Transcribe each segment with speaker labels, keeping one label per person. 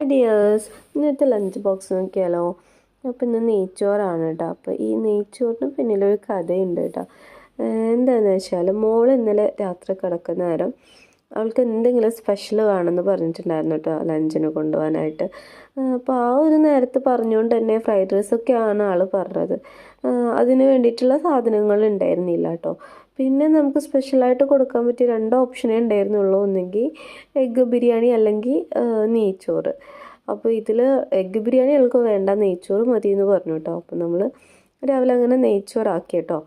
Speaker 1: Dears ഇന്നത്തെ lunch box നോക്കിയാലോ? അപ്പോൾ ഇന്ന് നെയ്ച്ചോറാണ് കേട്ടോ അപ്പോൾ ഈ നെയ്ച്ചോറിന് പിന്നിലൊരു കഥയുണ്ട് കേട്ടോ എന്താണെന്ന് വെച്ചാൽ മോൾ ഇന്നലെ രാത്രി കിടക്കുന്ന നേരം അവൾക്ക് എന്തെങ്കിലും സ്പെഷ്യൽ വേണമെന്ന് പറഞ്ഞിട്ടുണ്ടായിരുന്നു കേട്ടോ ലഞ്ചിന് കൊണ്ടുപോകാനായിട്ട്. അപ്പോൾ ആ ഒരു നേരത്ത് പറഞ്ഞുകൊണ്ട് തന്നെ ഫ്രൈഡ് റൈസ് റൈസൊക്കെയാണ് ആൾ പറഞ്ഞത്. അതിന് വേണ്ടിയിട്ടുള്ള സാധനങ്ങൾ ഉണ്ടായിരുന്നില്ല കേട്ടോ. പിന്നെ നമുക്ക് സ്പെഷ്യലായിട്ട് കൊടുക്കാൻ പറ്റിയ രണ്ട് ഓപ്ഷനേ ഉണ്ടായിരുന്നുള്ളൂ. ഒന്നെങ്കിൽ എഗ്ഗ് ബിരിയാണി അല്ലെങ്കിൽ നെയ്ച്ചോറ്. അപ്പോൾ ഇതിൽ എഗ്ഗ് ബിരിയാണി ആൾക്ക് വേണ്ട നെയ്ച്ചോറ് മതി എന്ന് പറഞ്ഞു കേട്ടോ. അപ്പോൾ നമ്മൾ രാവിലെ അങ്ങനെ നെയ്ച്ചോറാക്കി കേട്ടോ.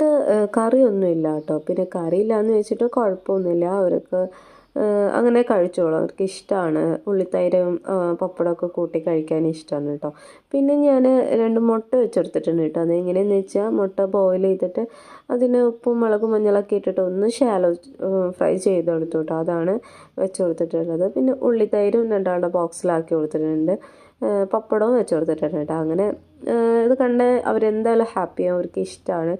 Speaker 1: എന്നിട്ട് കറിയൊന്നും ഇല്ല കേട്ടോ പിന്നെ കറിയില്ലാന്ന് വെച്ചിട്ട് കുഴപ്പമൊന്നുമില്ല. അവർക്ക് അങ്ങനെ കഴിച്ചോളൂ. അവർക്ക് ഇഷ്ടമാണ് ഉള്ളിത്തൈരും പപ്പടമൊക്കെ കൂട്ടി കഴിക്കാൻ ഇഷ്ടമാണ് കേട്ടോ പിന്നെ ഞാൻ രണ്ട് മുട്ട വെച്ചെടുത്തിട്ടുണ്ട് കേട്ടോ അത് എങ്ങനെയെന്ന് വെച്ചാൽ മുട്ട ബോയിൽ ചെയ്തിട്ട് അതിന് ഉപ്പും മുളകും മഞ്ഞളൊക്കെ ഇട്ടിട്ട് ഒന്ന് ഷാലോ ഫ്രൈ ചെയ്ത് ചെയ്തെടുത്തു കേട്ടോ അതാണ് വെച്ച് കൊടുത്തിട്ടുള്ളത്. പിന്നെ ഉള്ളിത്തൈരും രണ്ടാളുടെ ബോക്സിലാക്കി കൊടുത്തിട്ടുണ്ട്. പപ്പടവും വെച്ച് കൊടുത്തിട്ടുണ്ട് കേട്ടോ. അങ്ങനെ ഇത് കണ്ട് അവരെന്തായാലും ഹാപ്പിയാണ് അവർക്ക് ഇഷ്ടമാണ്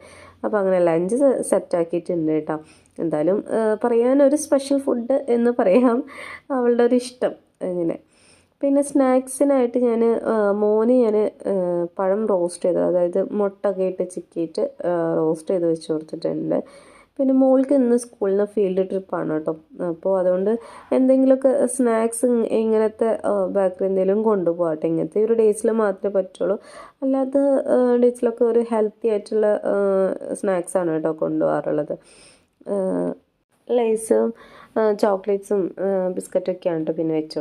Speaker 1: അപ്പോൾ അങ്ങനെ ലഞ്ച് സെറ്റാക്കിയിട്ടുണ്ട് കേട്ടോ. എന്തായാലും പറയാനൊരു സ്പെഷ്യൽ ഫുഡ് എന്ന് പറയാം. അവളുടെ ഒരു ഇഷ്ടം അങ്ങനെ. പിന്നെ സ്നാക്സിനായിട്ട് ഞാൻ മോന് ഞാൻ പഴം റോസ്റ്റ് ചെയ്തത്. അതായത് മുട്ടൊക്കെ ഇട്ട് ചിക്കിയിട്ട് റോസ്റ്റ് ചെയ്ത് വെച്ച് കൊടുത്തിട്ടുണ്ട്. പിന്നെ മോൾക്ക് ഇന്ന് സ്കൂളിൽ നിന്ന് ഫീൽഡ് ട്രിപ്പാണ് കേട്ടോ. അപ്പോൾ അതുകൊണ്ട് എന്തെങ്കിലുമൊക്കെ സ്നാക്സ് ഇങ്ങനത്തെ ബേക്കറി എന്തെങ്കിലും കൊണ്ടുപോകട്ടെ. ഇങ്ങനത്തെ ഒരു ഡേയ്സിൽ മാത്രമേ പറ്റുള്ളൂ. അല്ലാത്ത ഡേയ്സിലൊക്കെ ഒരു ഹെൽത്തി ആയിട്ടുള്ള സ്നാക്സാണ് കേട്ടോ കൊണ്ടുപോകാറുള്ളത്. ലേസും ചോക്ലേറ്റ്സും ബിസ്ക്കറ്റൊക്കെയാണ് കേട്ടോ പിന്നെ വെച്ചോ